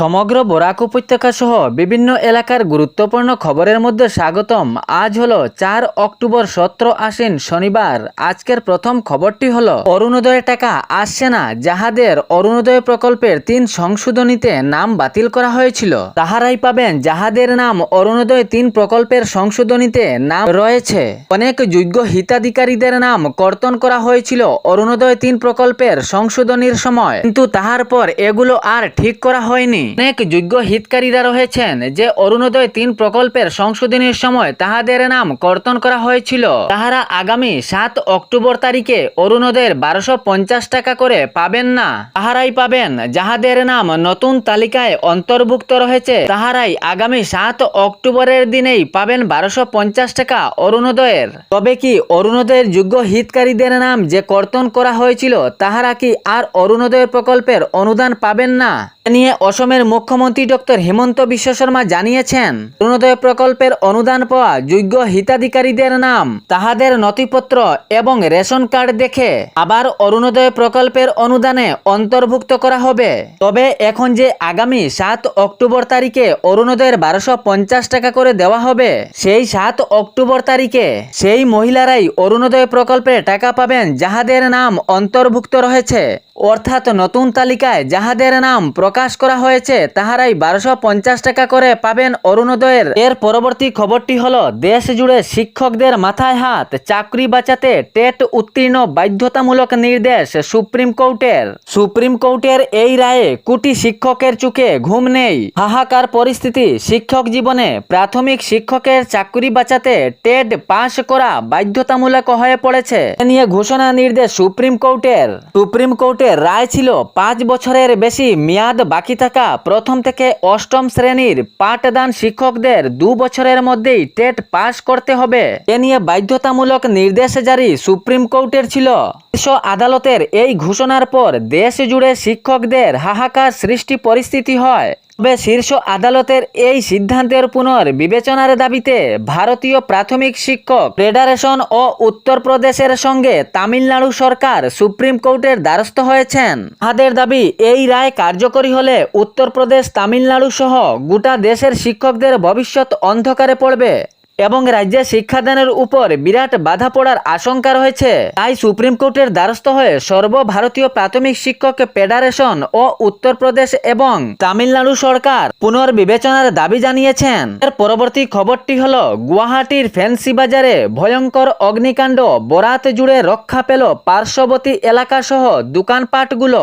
সমগ্র বরাক উপত্যকা সহ বিভিন্ন এলাকার গুরুত্বপূর্ণ খবরের মধ্যে স্বাগতম। আজ হলো চার অক্টোবর সতেরো আশ্বিন শনিবার। আজকের প্রথম খবরটি হলো, অরুণোদয় টাকা আসছে না। যাহাদের অরুণোদয় প্রকল্পের তিন সংশোধনীতে নাম বাতিল করা হয়েছিল। তাহারাই পাবেন যাহাদের নাম। অরুণোদয় তিন প্রকল্পের সংশোধনীতে নাম রয়েছে। অনেক যোগ্য হিতাধিকারীদের নাম কর্তন করা হয়েছিল অরুণোদয় তিন প্রকল্পের সংশোধনীর সময়। কিন্তু তাহার পর এগুলো আর ঠিক করা হয়নি। অনেক যোগ্য হিতকারীরা রয়েছেন যে অরুণোদয় তিন প্রকল্পের সংশোধনীর সময় তাহাদের নাম কর্তন করা হয়েছিল। তাহারা আগামী সাত অক্টোবর তারিখে অরুণোদয়ের বারোশো পঞ্চাশ টাকা করে পাবেন না। তাহারাই পাবেন যাহাদের নাম নতুন তালিকায় অন্তর্ভুক্ত রয়েছে। তাহারাই আগামী সাত অক্টোবরের দিনেই পাবেন বারোশো পঞ্চাশ টাকা অরুণোদয়ের। তবে কি অরুণোদয়ের যোগ্য হিতকারীদের নাম যে কর্তন করা হয়েছিল, তাহারা কি আর অরুণোদয় প্রকল্পের অনুদান পাবেন না? নিয়ে অসমের মুখ্যমন্ত্রী ডক্টর হেমন্ত বিশ্ব শর্মা জানিয়েছেন অরুণোদয় প্রকল্পের অনুদান পাওয়া যোগ্য হিতাধিকারীদের নাম, তাহাদের নথিপত্র এবং রেশন কার্ড দেখে আবার অরুণোদয় প্রকল্পের অনুদানে অন্তর্ভুক্ত করা হবে। তবে এখন যে আগামী সাত অক্টোবর তারিখে অরুণোদয়ের বারোশো পঞ্চাশ টাকা করে দেওয়া হবে, সেই সাত অক্টোবর তারিখে সেই মহিলারাই অরুণোদয় প্রকল্পে টাকা পাবেন যাহাদের নাম অন্তর্ভুক্ত রয়েছে। অর্থাৎ নতুন তালিকায় যাহাদের নাম প্রকাশ করা হয়েছে, তাহারাই বারোশো পঞ্চাশ টাকা করে পাবেন অরুণোদয়ের। এর পরবর্তী খবরটি হল, দেশ জুড়ে শিক্ষকদের মাথায় হাত, চাকরি বাঁচাতে টেট উত্তীর্ণ বাধ্যতামূলক নির্দেশ সুপ্রিম কোর্টের। সুপ্রিম কোর্টের এই রায়ে কুটি শিক্ষকের চোখে ঘুম নেই। হাহাকার পরিস্থিতি শিক্ষক জীবনে প্রাথমিক শিক্ষকের চাকরি বাঁচাতে টেট পাশ করা বাধ্যতামূলক হয়ে পড়েছে। এ নিয়ে ঘোষণা নির্দেশ সুপ্রিম কোর্টের। সুপ্রিম কোর্টের রায় ছিল পাঁচ বছরের বেশি মেয়াদ বাকি থাকা প্রথম থেকে অষ্টম শ্রেণির পাঠদান শিক্ষকদের দু বছরের মধ্যেই টেট পাশ করতে হবে। এ নিয়ে বাধ্যতামূলক নির্দেশ জারি সুপ্রিম কোর্টের ছিল। শীর্ষ আদালতের এই ঘোষণার পর দেশ জুড়ে শিক্ষকদের হাহাকার সৃষ্টি পরিস্থিতি হয়। তবে শীর্ষ আদালতের এই সিদ্ধান্তের পুনর বিবেচনার দাবিতে ভারতীয় প্রাথমিক শিক্ষক ফেডারেশন ও উত্তরপ্রদেশের সঙ্গে তামিলনাড়ু সরকার সুপ্রিম কোর্টের দ্বারস্থ হয়েছেন। তাদের দাবি, এই রায় কার্যকরী হলে উত্তরপ্রদেশ তামিলনাড়ু সহ গোটা দেশের শিক্ষকদের ভবিষ্যৎ অন্ধকারে পড়বে। এবং রাজ্যে শিক্ষাদানের উপর বিরাট বাধা পড়ার আশঙ্কা রয়েছে। তাই সুপ্রিম কোর্টের দ্বারস্থ হয়ে সর্বভারতীয় প্রাথমিক শিক্ষক ফেডারেশন ও উত্তরপ্রদেশ এবং তামিলনাড়ু সরকার পুনর্বিবেচনার দাবি জানিয়েছেন। এর পরবর্তী খবরটি হল, গুয়াহাটির ফ্যান্সি বাজারে ভয়ঙ্কর অগ্নিকাণ্ড, বরাত জুড়ে রক্ষা পেল পার্শ্ববর্তী এলাকা সহ দোকানপাটগুলো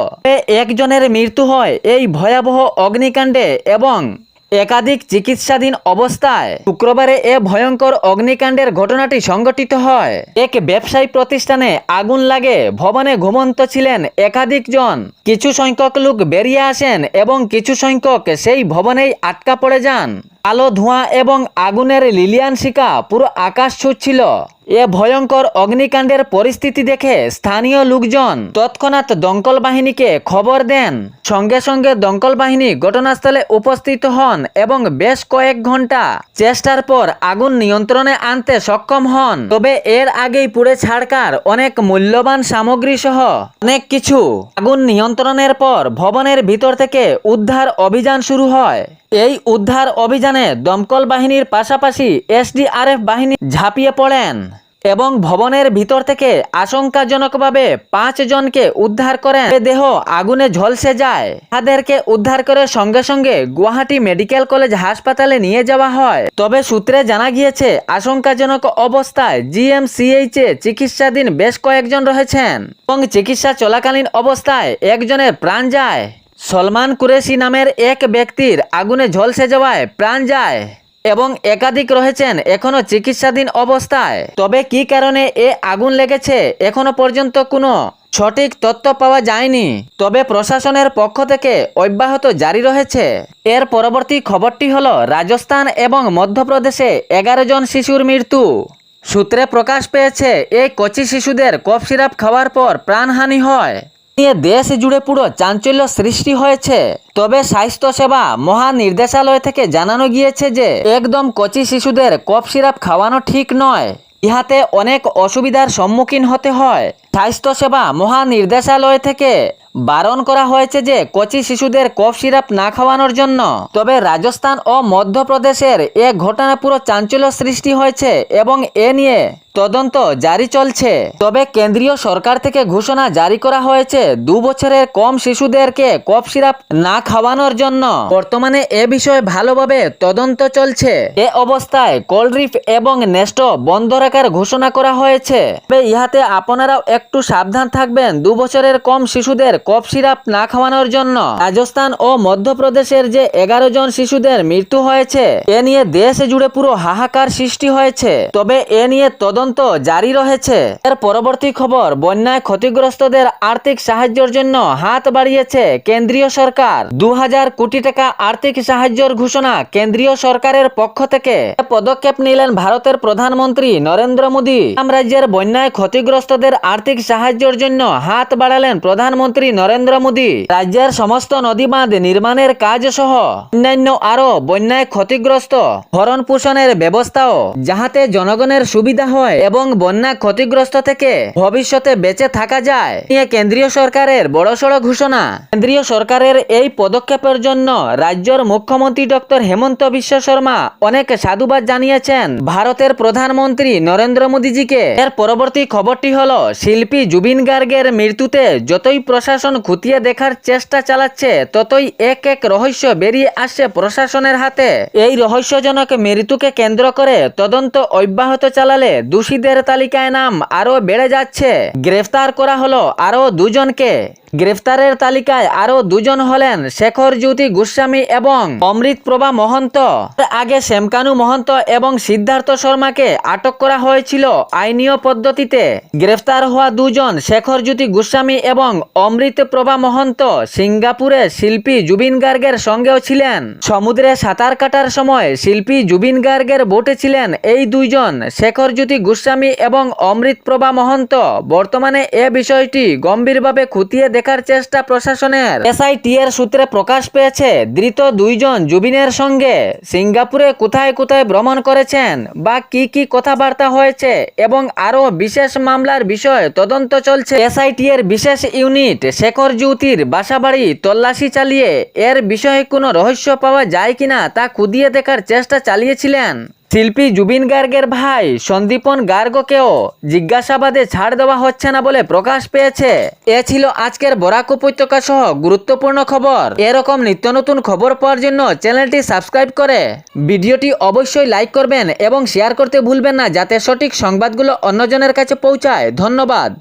একজনের মৃত্যু হয় এই ভয়াবহ অগ্নিকাণ্ডে এবং একাধিক চিকিৎসাধীন অবস্থায় শুক্রবারে এ ভয়ঙ্কর অগ্নিকাণ্ডের ঘটনাটি সংঘটিত হয়। এক ব্যবসায়ী প্রতিষ্ঠানে আগুন লাগে, ভবনে ঘুমন্ত ছিলেন একাধিক জন। কিছু সংখ্যক লোক বেরিয়ে আসেন এবং কিছু সংখ্যক সেই ভবনেই আটকা পড়ে যান। আলো ধোঁয়া এবং আগুনের লিলিয়ান শিকা পুরো আকাশ ছুটছিল এ ভয়ঙ্কর অগ্নিকাণ্ডের পরিস্থিতি দেখে স্থানীয় লোকজন তৎক্ষণাৎ দমকল বাহিনীকে খবর দেন। সঙ্গে সঙ্গে দমকল বাহিনী ঘটনাস্থলে উপস্থিত হন এবং বেশ কয়েক ঘণ্টা চেষ্টার পর আগুন নিয়ন্ত্রণে আনতে সক্ষম হন। তবে এর আগেই পুড়ে ছাড়কার অনেক মূল্যবান সামগ্রী সহ অনেক কিছু আগুন নিয়ন্ত্রণের পর ভবনের ভিতর থেকে উদ্ধার অভিযান শুরু হয়। এই উদ্ধার অভিযানে দমকল বাহিনীর পাশাপাশি এসডিআরএফ বাহিনী ঝাঁপিয়ে পড়েন এবং ভবনের ভিতর থেকে আশঙ্কাজনকভাবে পাঁচ জনকে উদ্ধার করেন। দেহ আগুনে ঝলসে যায়। তাদেরকে উদ্ধার করে সঙ্গে সঙ্গে গুয়াহাটি মেডিকেল কলেজ হাসপাতালে নিয়ে যাওয়া হয়। তবে সূত্রে জানা গিয়েছে, আশঙ্কাজনক অবস্থায় জিএমসিএইচ এ চিকিৎসাধীন বেশ কয়েকজন রয়েছেন এবং চিকিৎসা চলাকালীন অবস্থায় একজনের প্রাণ যায়। সলমান কুরেশি নামের এক ব্যক্তির আগুনে ঝলসে যাওয়ায় প্রাণ যায় এবং একাধিক রয়েছেন এখনও চিকিৎসাধীন অবস্থায়। তবে কি কারণে এ আগুন লেগেছে এখনও পর্যন্ত কোনো সঠিক তথ্য পাওয়া যায়নি। তবে প্রশাসনের পক্ষ থেকে অব্যাহত জারি রয়েছে। এর পরবর্তী খবরটি হল, রাজস্থান এবং মধ্যপ্রদেশে এগারো জন শিশুর মৃত্যু। সূত্রে প্রকাশ পেয়েছে, এই কচি শিশুদের কফ সিরাপ খাওয়ার পর প্রাণহানি হয়। নিয়ে দেশ জুড়ে পুরো চাঞ্চল্য সৃষ্টি হয়েছে। তবে স্বাস্থ্যসেবা মহানির্দেশালয় থেকে জানানো গিয়েছে যে, একদম কচি শিশুদের কফ সিরাপ খাওয়ানো ঠিক নয়। ইহাতে অনেক অসুবিধার সম্মুখীন হতে হয়। স্বাস্থ্যসেবা মহানির্দেশালয় থেকে বারণ করা হয়েছে যে, কচি শিশুদের কফ সিরাপ না খাওয়ানোর জন্য। তবে রাজস্থান ও মধ্যপ্রদেশের এ ঘটনা পুরো চাঞ্চল্য সৃষ্টি হয়েছে এবং এ নিয়ে তদন্ত জারি চলছে। তবে কেন্দ্রীয় সরকার থেকে ঘোষণা জারি করা হয়েছে, দু বছরের কম শিশুদেরকে কফ সিরাপ না খাওয়ানোর জন্য। বর্তমানে এ বিষয়ে ভালোভাবে তদন্ত চলছে। এ অবস্থায় কোল্ড্রিফ এবং নেস্টো বন্ধ রাখার ঘোষণা করা হয়েছে। তবে ইহাতে আপনারাও একটু সাবধান থাকবেন, দু বছরের কম শিশুদের কফ সিরাপ না খাওয়ানোর জন্য। রাজস্থান ও মধ্যপ্রদেশের যে এগারো জন শিশুদের মৃত্যু হয়েছে, এ নিয়ে দেশ জুড়ে পুরো হাহাকার সৃষ্টি হয়েছে। তবে এ নিয়ে তদন্ত জারি রয়েছে। এর পরবর্তী খবর, বন্যায় ক্ষতিগ্রস্তদের আর্থিক সাহায্যের জন্য হাত বাড়িয়েছে কেন্দ্রীয় সরকার। দু হাজার কোটি টাকা আর্থিক সাহায্যের ঘোষণা কেন্দ্রীয় সরকারের পক্ষ থেকে। পদক্ষেপ নিলেন ভারতের প্রধানমন্ত্রী নরেন্দ্র মোদী। রাজ্যের বন্যায় ক্ষতিগ্রস্তদের আর্থিক সাহায্যের জন্য হাত বাড়ালেন প্রধানমন্ত্রী নরেন্দ্র মোদী। রাজ্যের সমস্ত নদী বাঁধ নির্মাণের কাজ সহ অন্যান্য আরও বন্যায় ক্ষতিগ্রস্ত ভরণ পোষণের ব্যবস্থাও যাহাতে জনগণের সুবিধা হয় এবং বন্যা ক্ষতিগ্রস্ত থেকে ভবিষ্যতে বেঁচে থাকা যায়। নিয়ে কেন্দ্রীয় সরকারের বড়সড় ঘোষণা। কেন্দ্রীয় সরকারের এই পদক্ষেপের জন্য রাজ্যের মুখ্যমন্ত্রী ডক্টর হেমন্ত বিশ্ব শর্মা অনেক সাধুবাদ জানিয়েছেন। ভারতের প্রধানমন্ত্রী নরেন্দ্র মোদীজিকে। এর পরবর্তী খবরটি হল, শিল্পী জুবিন গার্গের মৃত্যুতে যতই প্রশাসন খুঁটিয়ে দেখার চেষ্টা চালাচ্ছে, ততই এক এক রহস্য বেরিয়ে আসছে প্রশাসনের হাতে। এই রহস্যজনক মৃত্যুকে কেন্দ্র করে তদন্ত অব্যাহত চালালে দোষীদের তালিকায় নাম আরও বেড়ে যাচ্ছে। গ্রেফতার করা হলো আরও দুজনকে। গ্রেফতারের তালিকায় আরও দুজন হলেন শেখর জ্যোতি গোস্বামী এবং অমৃত প্রভা মহন্ত। আগে শ্যামকানু মহন্ত এবং সিদ্ধার্থ শর্মাকে আটক করা হয়েছিল আইনীয় পদ্ধতিতে। গ্রেফতার হওয়া দুজন শেখর জ্যোতি গোস্বামী এবং অমৃত প্রভা মহন্ত সিঙ্গাপুরে শিল্পী জুবিন গার্গের সঙ্গেও ছিলেন। সমুদ্রে সাঁতার কাটার সময় শিল্পী জুবিন গার্গের বোটে ছিলেন এই দুইজন শেখর জ্যোতি গোস্বামী এবং অমৃত প্রভা মহন্ত। বর্তমানে এ বিষয়টি গম্ভীরভাবে খুঁটিয়ে দেখার চেষ্টা প্রশাসনের। এসআইটি এর সূত্রে প্রকাশ পেয়েছে, ধৃত দুইজন জুবিনের সঙ্গে সিঙ্গাপুরে কোথায় কোথায় ভ্রমণ করেছেন বা কি কি কথাবার্তা হয়েছে এবং আরও বিশেষ মামলার বিষয় তদন্ত চলছে। এসআইটি এর বিশেষ ইউনিট শেখর জ্যোতির বাসাবাড়ি তল্লাশি চালিয়ে এর বিষয়ে কোনো রহস্য পাওয়া যায় কিনা তা খুদিয়ে দেখার চেষ্টা চালিয়েছিলেন। শিল্পী জুবিন গার্গের ভাই সন্দীপন গার্গকেও জিজ্ঞাসাবাদে ছাড় দেওয়া হচ্ছে না বলে প্রকাশ পেয়েছে। এ ছিল আজকের বরাক উপত্যকা সহ গুরুত্বপূর্ণ খবর। এরকম নিত্য নতুন খবর পাওয়ার জন্য চ্যানেলটি সাবস্ক্রাইব করে। ভিডিওটি অবশ্যই লাইক করবেন এবং শেয়ার করতে ভুলবেন না, যাতে সঠিক সংবাদগুলো অন্যজনের কাছে পৌঁছায়। ধন্যবাদ।